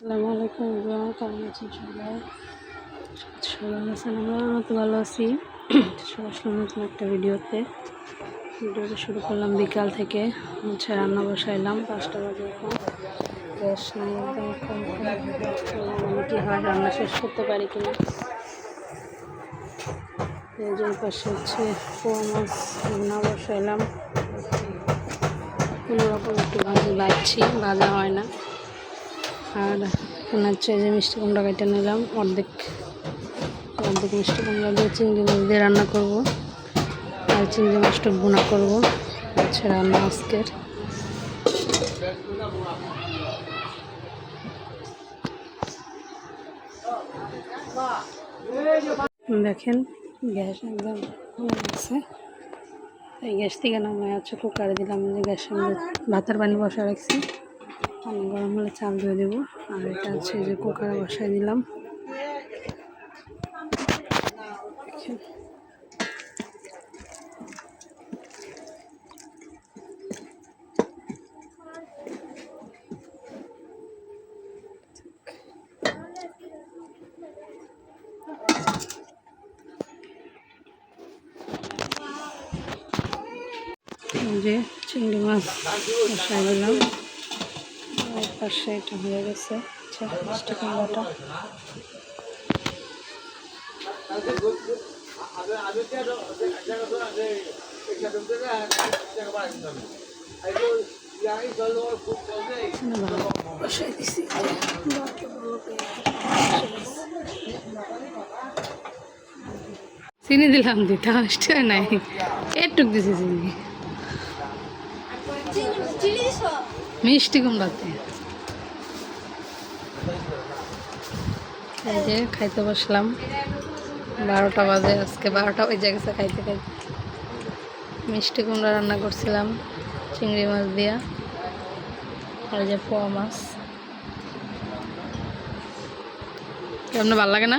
আসসালামু আলাইকুম কেমন আছেন সবাই? সবাই আছেন আমরা আমরা ভালো আছি। সবাই নতুন একটা ভিডিওতে। ভিডিওটা শুরু করলাম বিকাল থেকে, হচ্ছে রান্না বসাইলাম, পাঁচটা বাজে এখন। গ্যাস নাই একদম কী হয় রান্না শেষ করতে পারি কিনা? ওই পাশে হচ্ছে পোয়া মাছ রান্না বসাইলাম। কোনো রকম একটু ভাজি বাড়ছি ভাজা হয় না। আর এখন হচ্ছে যে মিষ্টি কুমড়া কেটে নিলাম। অর্ধেক অর্ধেক মিষ্টি কুমড়া দিয়ে চিংড়ি মাছ দিয়ে রান্না করব। আর চিংড়ি মাছটা বোনা করব। হচ্ছে রান্না আজকের। দেখেন, গ্যাস একদম গেছে। এই গ্যাস থেকে নামায় হচ্ছে কুকারে দিলাম যে গ্যাসের ভাতের পানি বসা রাখছি। পানি গরম হলে চাল ধুয়ে দেবো। আর এটা হচ্ছে যে কুকারে বসাই দিলাম। যে চিংড়ি মাছ বসাই দিলাম। আর পাশে এটা হয়ে গেছে। আচ্ছা মিষ্টি কুমড়াটা বসাই দিছি ভাতটা ভালো করে চিনি দিলাম দিতে আসতে নাই। এটুক দিছি চিনি। মিষ্টি কুমড়াতে। এই যে খাইতে বসলাম। বারোটা বাজে আজকে বারোটা বেজে গেছে খাইতে খাইতে। মিষ্টি কুমড়া রান্না করছিলাম চিংড়ি মাছ দিয়া। আর যে পোয়া মাছ। কেমন ভালো লাগে না?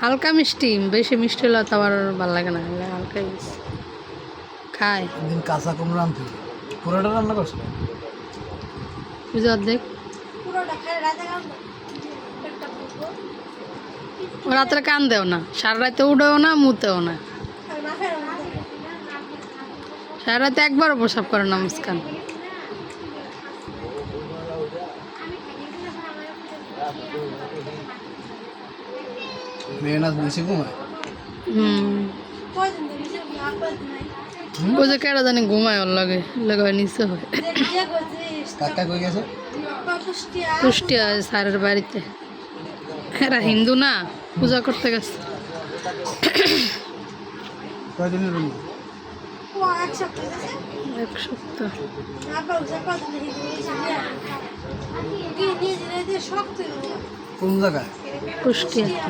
হালকা মিষ্টি বেশি মিষ্টি হলে তো আবার ভালো লাগে না হালকাই। খায়। কাঁচা কুমড়া আনতে পুরোটা রান্না করছ বুঝে অর্ধেক? রাত্রে কান দেও না সারা রাতে উঠেও না মুতেও না। সারা রাতে একবারও প্রসাব করে না মুস্কান। মেয়ে নাচ বেশি ঘুমায়? হুম। ও যে কেডা জানি ঘুমায় ওর লাগে লাগে নিচে হয়। কাকা কই গেছে? কুষ্টিয়া স্যারের বাড়িতে। এরা হিন্দু না পূজা করতে গেছে। এক সপ্তাহ। কোন জায়গায়? কুষ্টিয়া।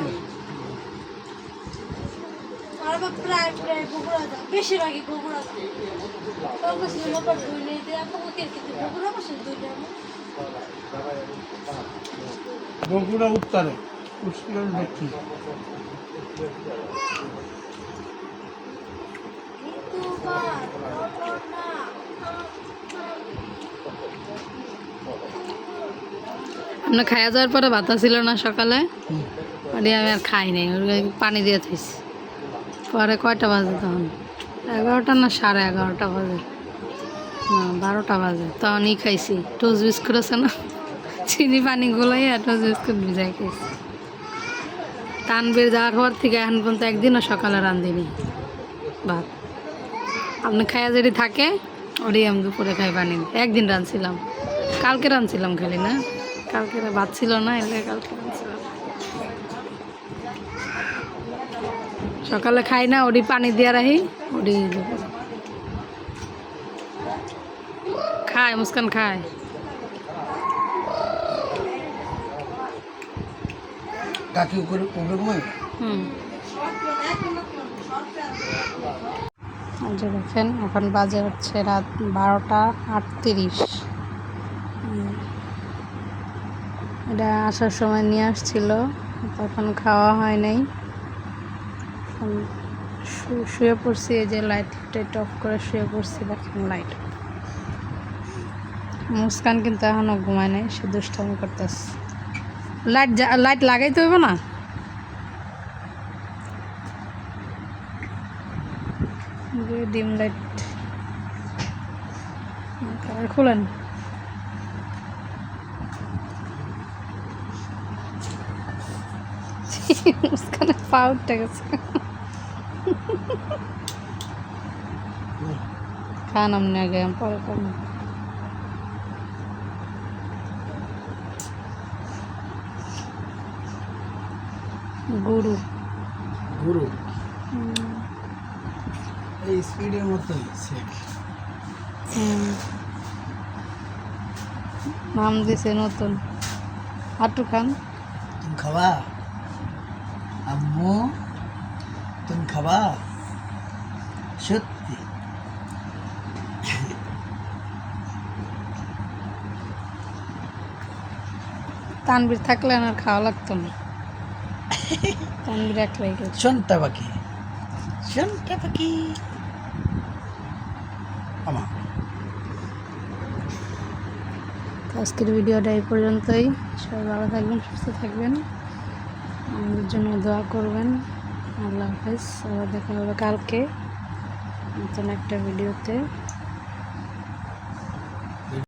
বেশিরভাগই বগুড়া বগুড়া নেই বগুড়া উত্তরে কুষ্টিয়ার দক্ষিণ আমরা খাইয়া যাওয়ার পরে ভাতা ছিল না সকালে। ওটি আমি আর খাই নাই পানি দিয়ে থাইছি। পরে কয়টা বাজে তখন? এগারোটা না সাড়ে এগারোটা বাজে? বারোটা বাজে। তখনই খাইছি। টোস্ট বিস্কুট আছে না? চিনি পানি গোলাই আর টোস্ট বিস্কুট ভিজাই খাইছি। তানবীর যাওয়ার পর থেকে এখন পর্যন্ত একদিনও সকালে রান্ধিনি ভাত। আপনি খাইয়া যদি থাকে, ওরই আমি দুপুরে খাই পানি একদিন রাঁধছিলাম। কালকে রাঁধছিলাম খালি না? কালকে ভাত ছিল না, এলে কালকে রাঁধছিলাম। সকালে খাই না ওডি পানি দিয়ে রাখি ওডি দুপুরে খায় মুস্কান খায়। কাকি উপরে উপরে ঘুমায় হুম। যে দেখেন এখন বাজে হচ্ছে রাত বারোটা আটত্রিশ। এটা আসার সময় নিয়ে আসছিল তখন খাওয়া হয় নাই। শুয়ে পড়ছি এই যে লাইট টাইট অফ করে শুয়ে পড়ছি দেখেন লাইট মুস্কান কিন্তু এখনও ঘুমায় নাই, সে দুষ্টামি করতেছে। লাইট লাইট লাগাইতে হইব না? ডিম লাইট খুলেন। মুস্কানের পা উঠে গেছে। খান আমনে আগে পরে খাব। গুরু। গুরু। এই স্পিডের সেম নাম দিছে নতুন। আটু খান। তুমি খাবা? আম্মু তুমি খাবা? সত্যি। তানবির থাকলে আর খাওয়া লাগতো না। একলাই খেত শোনটা পাখি শোনটা পাখি আমা। তো আজকের ভিডিওটা এই পর্যন্তই। সবাই ভালো থাকবেন সুস্থ থাকবেন। আমাদের জন্য দোয়া করবেন। আল্লাহ হাফেজ। আবার দেখা হবে কালকে নতুন একটা ভিডিওতে।